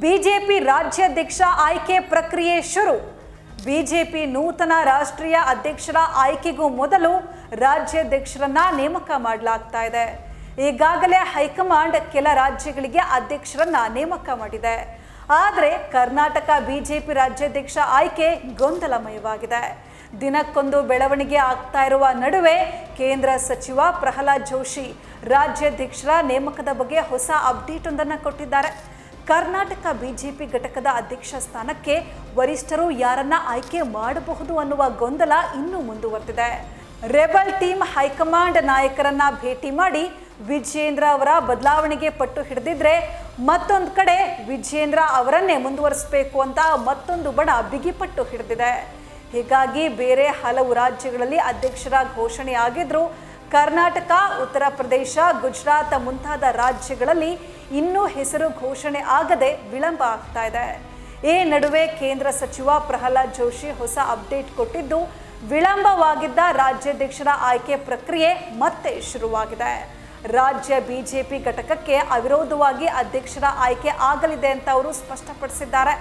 BJP ರಾಜ್ಯಾಧ್ಯಕ್ಷ ಆಯ್ಕೆ ಪ್ರಕ್ರಿಯೆ ಶುರು. ಬಿಜೆಪಿ ನೂತನ ರಾಷ್ಟ್ರೀಯ ಅಧ್ಯಕ್ಷರ ಆಯ್ಕೆಗೂ ಮೊದಲು ರಾಜ್ಯಾಧ್ಯಕ್ಷರನ್ನ ನೇಮಕ ಮಾಡಲಾಗ್ತಾ ಇದೆ. ಈಗಾಗಲೇ ಹೈಕಮಾಂಡ್ ಕೆಲ ರಾಜ್ಯಗಳಿಗೆ ಅಧ್ಯಕ್ಷರನ್ನ ನೇಮಕ ಮಾಡಿದೆ. ಆದರೆ ಕರ್ನಾಟಕ ಬಿಜೆಪಿ ರಾಜ್ಯಾಧ್ಯಕ್ಷ ಆಯ್ಕೆ ಗೊಂದಲಮಯವಾಗಿದೆ. ದಿನಕ್ಕೊಂದು ಬೆಳವಣಿಗೆ ಆಗ್ತಾ ಇರುವ ನಡುವೆ ಕೇಂದ್ರ ಸಚಿವ ಪ್ರಹ್ಲಾದ್ ಜೋಶಿ ರಾಜ್ಯಾಧ್ಯಕ್ಷರ ನೇಮಕದ ಬಗ್ಗೆ ಹೊಸ ಅಪ್ಡೇಟ್ ಒಂದನ್ನು ಕೊಟ್ಟಿದ್ದಾರೆ. ಕರ್ನಾಟಕ ಬಿಜೆಪಿ ಘಟಕದ ಅಧ್ಯಕ್ಷ ಸ್ಥಾನಕ್ಕೆ ವರಿಷ್ಠರು ಯಾರನ್ನ ಆಯ್ಕೆ ಮಾಡಬಹುದು ಅನ್ನುವ ಗೊಂದಲ ಇನ್ನೂ ಮುಂದುವರೆದಿದೆ ರೆಬಲ್ ಟೀಮ್ ಹೈಕಮಾಂಡ್ ನಾಯಕರನ್ನ ಭೇಟಿ ಮಾಡಿ ವಿಜೇಂದ್ರ ಅವರ ಬದಲಾವಣೆಗೆ ಪಟ್ಟು ಹಿಡಿದಿದ್ರೆ ಮತ್ತೊಂದು ಕಡೆ ವಿಜೇಂದ್ರ ಅವರನ್ನೇ ಮುಂದುವರಿಸಬೇಕು ಅಂತ ಮತ್ತೊಂದು ಬಣ ಬಿಗಿಪಟ್ಟು ಹಿಡಿದಿದೆ. ಹೀಗಾಗಿ ಬೇರೆ ಹಲವು ರಾಜ್ಯಗಳಲ್ಲಿ ಅಧ್ಯಕ್ಷರ ಘೋಷಣೆ ಆಗಿದ್ರು ಕರ್ನಾಟಕ, ಉತ್ತರ ಪ್ರದೇಶ, ಗುಜರಾತ್ ಮುಂತಾದ ರಾಜ್ಯಗಳಲ್ಲಿ ಇನ್ನೂ ಹೆಸರು ಘೋಷಣೆ ಆಗದೆ ವಿಳಂಬ ಆಗ್ತಾ ಇದೆ. ಈ ನಡುವೆ ಕೇಂದ್ರ ಸಚಿವ ಪ್ರಹ್ಲಾದ್ ಜೋಶಿ ಹೊಸ ಅಪ್ಡೇಟ್ ಕೊಟ್ಟಿದ್ದು, ವಿಳಂಬವಾಗಿದ್ದ ರಾಜ್ಯಾಧ್ಯಕ್ಷರ ಆಯ್ಕೆ ಪ್ರಕ್ರಿಯೆ ಮತ್ತೆ ಶುರುವಾಗಿದೆ. ರಾಜ್ಯ ಬಿಜೆಪಿ ಘಟಕಕ್ಕೆ ಅವಿರೋಧವಾಗಿ ಅಧ್ಯಕ್ಷರ ಆಯ್ಕೆ ಆಗಲಿದೆ ಅಂತ ಅವರು ಸ್ಪಷ್ಟಪಡಿಸಿದ್ದಾರೆ.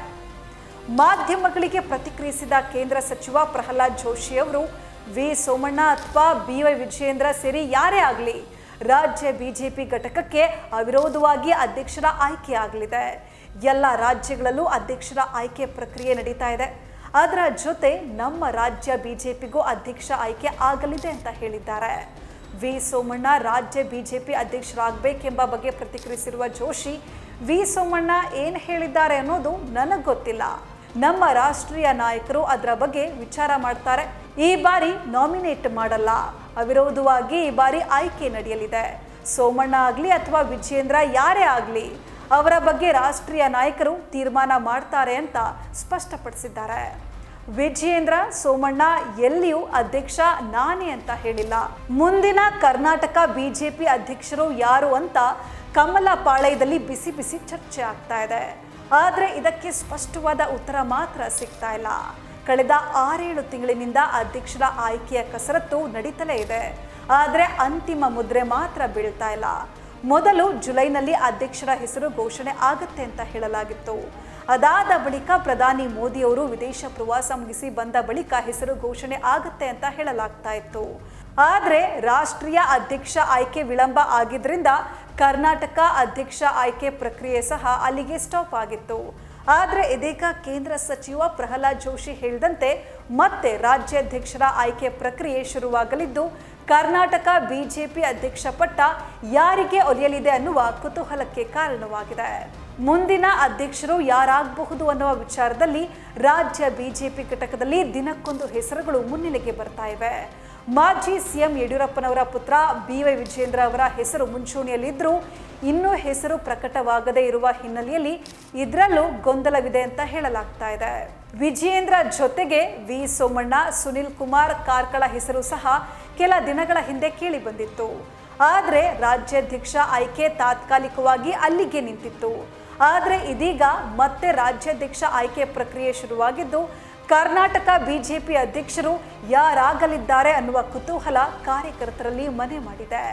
ಮಾಧ್ಯಮಗಳಿಗೆ ಪ್ರತಿಕ್ರಿಯಿಸಿದ ಕೇಂದ್ರ ಸಚಿವ ಪ್ರಹ್ಲಾದ್ ಜೋಶಿ ಅವರು ವಿ ಸೋಮಣ್ಣ ಅಥವಾ ಬಿ ವೈ ವಿಜಯೇಂದ್ರ ಸೇರಿ ಯಾರೇ ಆಗಲಿ ರಾಜ್ಯ ಬಿಜೆಪಿ ಘಟಕಕ್ಕೆ ಅವಿರೋಧವಾಗಿ ಅಧ್ಯಕ್ಷರ ಆಯ್ಕೆ ಆಗಲಿದೆ. ಎಲ್ಲ ರಾಜ್ಯಗಳಲ್ಲೂ ಅಧ್ಯಕ್ಷರ ಆಯ್ಕೆ ಪ್ರಕ್ರಿಯೆ ನಡೀತಾ ಇದೆ. ಅದರ ಜೊತೆ ನಮ್ಮ ರಾಜ್ಯ ಬಿಜೆಪಿಗೂ ಅಧ್ಯಕ್ಷ ಆಯ್ಕೆ ಆಗಲಿದೆ ಅಂತ ಹೇಳಿದ್ದಾರೆ. ವಿ ಸೋಮಣ್ಣ ರಾಜ್ಯ ಬಿಜೆಪಿ ಅಧ್ಯಕ್ಷರಾಗಬೇಕೆಂಬ ಬಗ್ಗೆ ಪ್ರತಿಕ್ರಿಯಿಸಿರುವ ಜೋಶಿ, ವಿ ಸೋಮಣ್ಣ ಏನು ಹೇಳಿದ್ದಾರೆ ಅನ್ನೋದು ನನಗೆ ಗೊತ್ತಿಲ್ಲ. ನಮ್ಮ ರಾಷ್ಟ್ರೀಯ ನಾಯಕರು ಅದರ ಬಗ್ಗೆ ವಿಚಾರ ಮಾಡ್ತಾರೆ. ಈ ಬಾರಿ ನಾಮಿನೇಟ್ ಮಾಡಲ್ಲ. ಅವಿರೋಧವಾಗಿ ಈ ಬಾರಿ ಆಯ್ಕೆ ನಡೆಯಲಿದೆ. ಸೋಮಣ್ಣ ಆಗಲಿ ಅಥವಾ ವಿಜಯೇಂದ್ರ ಯಾರೇ ಆಗಲಿ, ಅವರ ಬಗ್ಗೆ ರಾಷ್ಟ್ರೀಯ ನಾಯಕರು ತೀರ್ಮಾನ ಮಾಡ್ತಾರೆ ಅಂತ ಸ್ಪಷ್ಟಪಡಿಸಿದ್ದಾರೆ. ವಿಜಯೇಂದ್ರ, ಸೋಮಣ್ಣ ಎಲ್ಲಿಯೂ ಅಧ್ಯಕ್ಷ ನಾನೇ ಅಂತ ಹೇಳಿಲ್ಲ. ಮುಂದಿನ ಕರ್ನಾಟಕ ಬಿಜೆಪಿ ಅಧ್ಯಕ್ಷರು ಯಾರು ಅಂತ ಕಮಲ ಪಾಳಯದಲ್ಲಿ ಬಿಸಿ ಬಿಸಿ ಚರ್ಚೆ ಆಗ್ತಾ ಇದೆ. ಆದರೆ ಇದಕ್ಕೆ ಸ್ಪಷ್ಟವಾದ ಉತ್ತರ ಮಾತ್ರ ಸಿಗ್ತಾ ಇಲ್ಲ. ಕಳೆದ ಆರೇಳು ತಿಂಗಳಿನಿಂದ ಅಧ್ಯಕ್ಷರ ಆಯ್ಕೆಯ ಕಸರತ್ತು ನಡೀತಲೇ ಇದೆ. ಆದರೆ ಅಂತಿಮ ಮುದ್ರೆ ಮಾತ್ರ ಬೀಳ್ತಾ ಇಲ್ಲ. ಮೊದಲು ಜುಲೈನಲ್ಲಿ ಅಧ್ಯಕ್ಷರ ಹೆಸರು ಘೋಷಣೆ ಆಗುತ್ತೆ ಅಂತ ಹೇಳಲಾಗಿತ್ತು. ಅದಾದ ಬಳಿಕ ಪ್ರಧಾನಿ ಮೋದಿಯವರು ವಿದೇಶ ಪ್ರವಾಸ ಮುಗಿಸಿ ಬಂದ ಬಳಿಕ ಹೆಸರು ಘೋಷಣೆ ಆಗುತ್ತೆ ಅಂತ ಹೇಳಲಾಗ್ತಾ ಇತ್ತು. ಆದರೆ ರಾಷ್ಟ್ರೀಯ ಅಧ್ಯಕ್ಷ ಆಯ್ಕೆ ವಿಳಂಬ ಆಗಿದ್ದರಿಂದ ಕರ್ನಾಟಕ ಅಧ್ಯಕ್ಷ ಆಯ್ಕೆ ಪ್ರಕ್ರಿಯೆ ಸಹ ಅಲ್ಲಿಗೆ ಸ್ಟಾಪ್ ಆಗಿತ್ತು. ಆದರೆ ಇದೀಗ ಕೇಂದ್ರ ಸಚಿವ ಪ್ರಹ್ಲಾದ್ ಜೋಶಿ ಹೇಳಿದಂತೆ ಮತ್ತೆ ರಾಜ್ಯಾಧ್ಯಕ್ಷರ ಆಯ್ಕೆ ಪ್ರಕ್ರಿಯೆ ಶುರುವಾಗಲಿದ್ದು, ಕರ್ನಾಟಕ ಬಿಜೆಪಿ ಅಧ್ಯಕ್ಷ ಪಟ್ಟ ಯಾರಿಗೆ ಒಲಿಯಲಿದೆ ಅನ್ನುವ ಕುತೂಹಲಕ್ಕೆ ಕಾರಣವಾಗಿದೆ. ಮುಂದಿನ ಅಧ್ಯಕ್ಷರು ಯಾರಾಗಬಹುದು ಅನ್ನುವ ವಿಚಾರದಲ್ಲಿ ರಾಜ್ಯ ಬಿಜೆಪಿ ಘಟಕದಲ್ಲಿ ದಿನಕ್ಕೊಂದು ಹೆಸರುಗಳು ಮುನ್ನೆಲೆಗೆ ಬರ್ತಾ ಇವೆ. ಮಾಜಿ ಸಿಎಂ ಯಡಿಯೂರಪ್ಪನವರ ಪುತ್ರ ಬಿ ವೈ ವಿಜೇಂದ್ರ ಅವರ ಹೆಸರು ಮುಂಚೂಣಿಯಲ್ಲಿದ್ದರೂ ಇನ್ನೂ ಹೆಸರು ಪ್ರಕಟವಾಗದೇ ಇರುವ ಹಿನ್ನೆಲೆಯಲ್ಲಿ ಇದರಲ್ಲೂ ಗೊಂದಲವಿದೆ ಅಂತ ಹೇಳಲಾಗ್ತಾ ಇದೆ. ವಿಜಯೇಂದ್ರ ಜೊತೆಗೆ ವಿ ಸೋಮಣ್ಣ, ಸುನಿಲ್ ಕುಮಾರ್ ಕಾರ್ಕಳ ಹೆಸರು ಸಹ ಕೆಲ ದಿನಗಳ ಹಿಂದೆ ಕೇಳಿ ಬಂದಿತ್ತು. ಆದರೆ ರಾಜ್ಯಾಧ್ಯಕ್ಷ ಆಯ್ಕೆ ತಾತ್ಕಾಲಿಕವಾಗಿ ಅಲ್ಲಿಗೆ ನಿಂತಿತ್ತು. ಆದರೆ ಇದೀಗ ಮತ್ತೆ ರಾಜ್ಯಾಧ್ಯಕ್ಷ ಆಯ್ಕೆ ಪ್ರಕ್ರಿಯೆ ಶುರುವಾಗಿದ್ದು ಕರ್ನಾಟಕ ಬಿಜೆಪಿ ಅಧ್ಯಕ್ಷರು ಯಾರಾಗಲಿದ್ದಾರೆ ಅನ್ನುವ ಕುತೂಹಲ ಕಾರ್ಯಕರ್ತರಲ್ಲಿ ಮನೆ ಮಾಡಿದೆ.